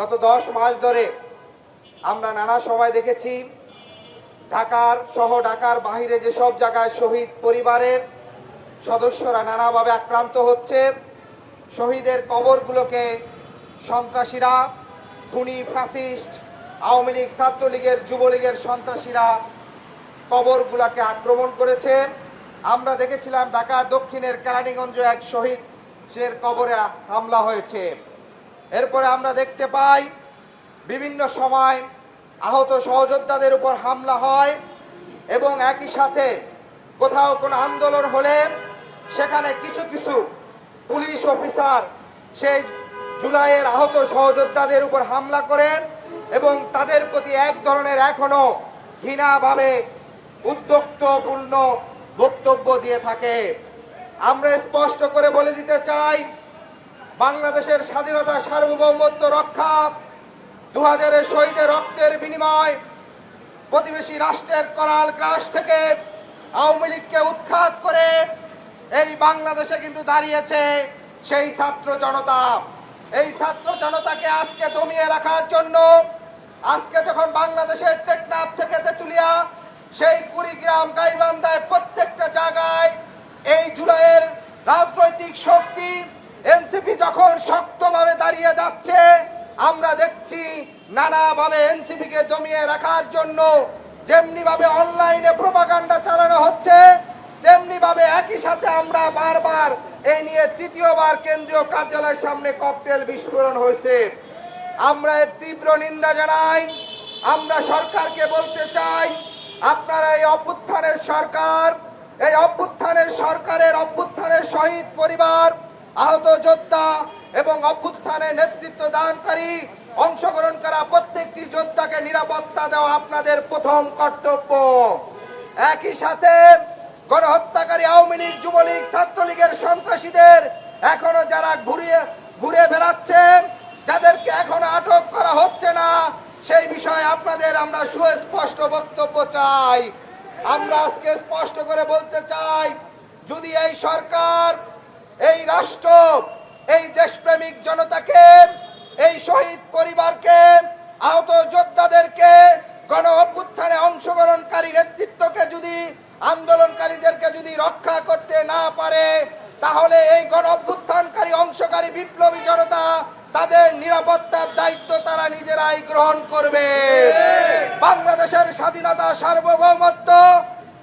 গত দশ মাস ধরে আমরা নানা সময় দেখেছি, ঢাকার সহ ঢাকার বাহিরে যেসব জায়গায় শহীদ পরিবারের সদস্যরা নানাভাবে আক্রান্ত হচ্ছে, শহীদের কবরগুলোকে সন্ত্রাসীরা, খুনি, ফ্যাসিস্ট, আওয়ামী লীগ, ছাত্রলীগের, যুবলীগের সন্ত্রাসীরা কবরগুলোকে আক্রমণ করেছে। আমরা দেখেছিলাম ঢাকার দক্ষিণের কেরানীগঞ্জ এক শহীদের কবরে হামলা হয়েছে। এরপরে আমরা দেখতে পাই বিভিন্ন সময় আহত সহযোদ্ধাদের উপর হামলা হয় এবং একই সাথে কোথাও কোনো আন্দোলন হলে সেখানে কিছু কিছু পুলিশ অফিসার সেই জুলাইয়ের আহত সহযোদ্ধাদের উপর হামলা করে এবং তাদের প্রতি এক ধরনের এখনও ঘৃণাভাবে উদ্যোক্তপূর্ণ বক্তব্য দিয়ে থাকে। আমরা স্পষ্ট করে বলে দিতে চাই বাংলাদেশের স্বাধীনতা সার্বভৌমত্ব রক্ষা দু হাজারের শহীদের রক্তের বিনিময়, প্রতিবেশী রাষ্ট্রের করাল গ্রাস থেকে আওয়ামী লীগকে উৎখাত করে এই বাংলাদেশে কিন্তু দাঁড়িয়েছে সেই ছাত্র জনতা। এই ছাত্র জনতাকে আজকে দমিয়ে রাখার জন্য, আজকে যখন বাংলাদেশের টেকনাফ থেকে তেতুলিয়া, সেই কুড়িগ্রাম, গাইবান্ধায় প্রত্যেকটা জায়গায় এই জুলাইয়ের রাজনৈতিক শক্তি এনসিপি যখন শক্তভাবে দাঁড়িয়ে যাচ্ছে, আমরা দেখছি নানাভাবে এনসিপি কে দমিয়ে রাখার জন্য যেমনি ভাবে অনলাইনে প্রপাগান্ডা চালানো হচ্ছে তেমনি ভাবে একই সাথে আমরা বারবার এই নিয়ে তৃতীয়বার কেন্দ্রীয় কার্যালয়ের সামনে ককটেল বিস্ফোরণ হয়েছে। আমরা এর তীব্র নিন্দা জানাই, আমরা সরকারকে বলতে চাই, আপনারা এই অভ্যুত্থানের সরকার, এই অভ্যুত্থানের সরকারের অভ্যুত্থানের শহীদ পরিবার আহত যোদ্ধা এবং অভ্যুত্থানের নেতৃত্ব দানকারী, অংশগ্রহণ করা প্রত্যেকটি যোদ্ধাকে নিরাপত্তা দেওয়া আপনাদের প্রথম কর্তব্য। একই সাথে গণহত্যাকারী আওয়ামী লীগ, যুবলীগ, ছাত্রলীগের সন্ত্রাসীদের এখনও যারা ঘুরিয়ে, ঘুরে বেড়াচ্ছে, যাদেরকে এখনও আটক করা হচ্ছে না, সেই বিষয়ে আপনাদের আমরা সুস্পষ্ট বক্তব্য চাই। আমরা আজকে স্পষ্ট করে বলতে চাই, যদি এই সরকার এই রাষ্ট্র, এই দেশপ্রেমিক জনতাকে, এই শহীদ পরিবারকে, আহত যোদ্ধাদেরকে, গণ অভ্যুত্থানে অংশগ্রহণকারী নেতৃত্বকে যদি, আন্দোলনকারীদেরকে যদি রক্ষা করতে না পারে, তাহলে এই গণ অভ্যুত্থানকারী অংশকারী বিপ্লবী জনতা, তাদের নিরাপত্তার দায়িত্ব তারা নিজেরাই গ্রহণ করবে। বাংলাদেশের স্বাধীনতা সার্বভৌমত্ব,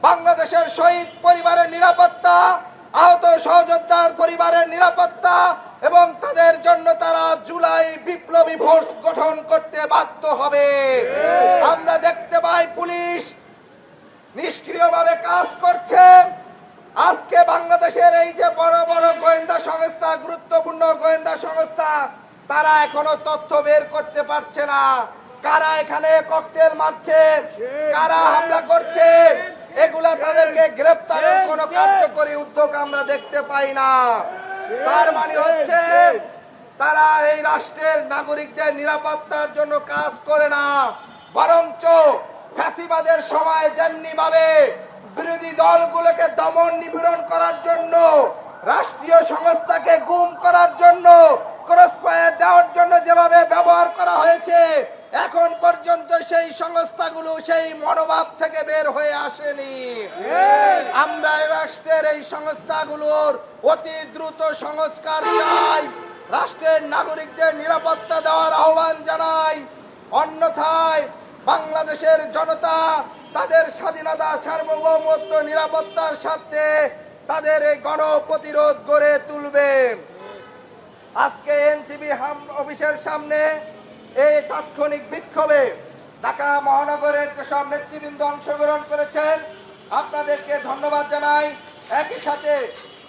বাংলাদেশের শহীদ পরিবারের নিরাপত্তা আহত সহযোদ্ধার পরিবারের নিরাপত্তা এবং তাদের জন্য তারা জুলাই বিপ্লবী ফোর্স গঠন করতে বাধ্য হবে। আমরা দেখতে পাই পুলিশ নিষ্ক্রিয়ভাবে কাজ করছে। আজকে বাংলাদেশের এই যে বড় বড় গোয়েন্দা সংস্থা গুরুত্বপূর্ণ গোয়েন্দা সংস্থা তারা এখনও তথ্য বের করতে পারছে না। কারা এখানে ককটেল মারছে? কারা হামলা করছে? এগুলা তাদেরকে গ্রেপ্তারের কোন কার্যকরী উদ্যোগ আমরা দেখতে পাই না। তার মানে হচ্ছে তারা এই রাষ্ট্রের নাগরিকদের নিরাপত্তার জন্য কাজ করে না। বরঞ্চ ফ্যাসিবাদের সময় যেমনি ভাবে বিরোধী দলগুলোকে দমন নিপীড়ন করার জন্য রাষ্ট্রীয় সংস্থাকে গুম করার জন্য ক্রসফায়ার দেওয়ার জন্য যেভাবে ব্যবহার করা হয়েছে এখন পর্যন্ত সেই সংস্থাগুলো সেই মনোভাব থেকে বের হয়ে আসেনি। আমরা রাষ্ট্রের এই সংস্থাগুলোর অতি দ্রুত সংস্কার চাই। রাষ্ট্রের নাগরিকদের নিরাপত্তা দেওয়ার আহ্বান জানাই। অন্যথায় বাংলাদেশের জনতা তাদের স্বাধীনতা সার্বভৌমত্ব নিরাপত্তার স্বার্থে তাদের এই গণ প্রতিরোধ গড়ে তুলবে। আজকে এনসিবি অফিসের সামনে এই তাৎক্ষণিক বিক্ষোভে ঢাকা মহানগরের যেসব নেতৃবৃন্দ অংশগ্রহণ করেছেন, আপনাদেরকে ধন্যবাদ জানাই। একই সাথে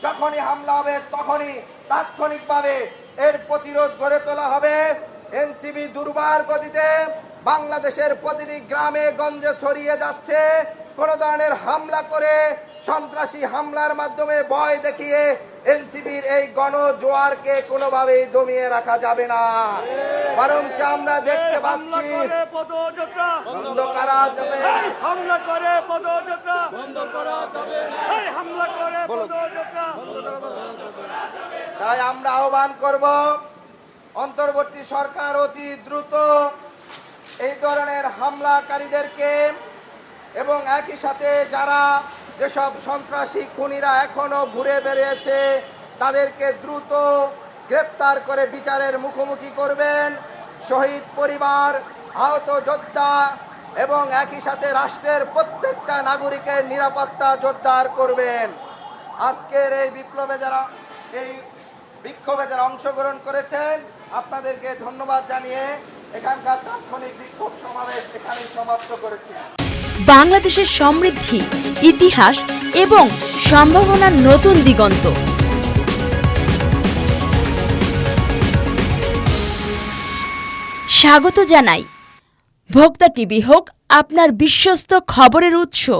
যখনই হামলা হবে, তখনই তাৎক্ষণিকভাবে এর প্রতিরোধ গড়ে তোলা হবে। এনসিবি দুর্বার গতিতে বাংলাদেশের প্রতিটি গ্রামে গঞ্জে ছড়িয়ে যাচ্ছে। কোন ধরনের হামলা করে সন্ত্রাসী হামলার মাধ্যমে ভয় দেখিয়ে এনসিবির এই গণ জোয়ারকে কোনোভাবেই দমিয়ে রাখা যাবে না। বরঞ্চ আমরা দেখতে পাচ্ছি হামলা করে পদযাত্রা। বন্ধ করা যাবে হামলা করে পদযাত্রা। বন্ধ করা যাবে হামলা করে পদযাত্রা। তাই আমরা আহ্বান করব অন্তর্বর্তী সরকার অতি দ্রুত এই ধরনের হামলাকারীদেরকে এবং একই সাথে যারা যেসব সন্ত্রাসী খুনিরা এখনও ঘুরে বেরিয়েছে তাদেরকে দ্রুত গ্রেপ্তার করে বিচারের মুখোমুখি করবেন। শহীদ পরিবার, আহত যোদ্ধা এবং একই সাথে রাষ্ট্রের প্রত্যেকটা নাগরিকের নিরাপত্তা জোরদার করবেন। আজকের এই বিপ্লবে যারা, এই বিক্ষোভে যারা অংশগ্রহণ করেছেন, আপনাদেরকে ধন্যবাদ জানিয়ে এখানকার তাৎক্ষণিক বিক্ষোভ সমাবেশ এখানেই সমাপ্ত করেছি। বাংলাদেশের সমৃদ্ধি, ইতিহাস এবং সম্ভাবনার নতুন দিগন্ত। স্বাগত জানাই। ভোক্তা টিভি হোক, আপনার বিশ্বস্ত খবরের উৎস।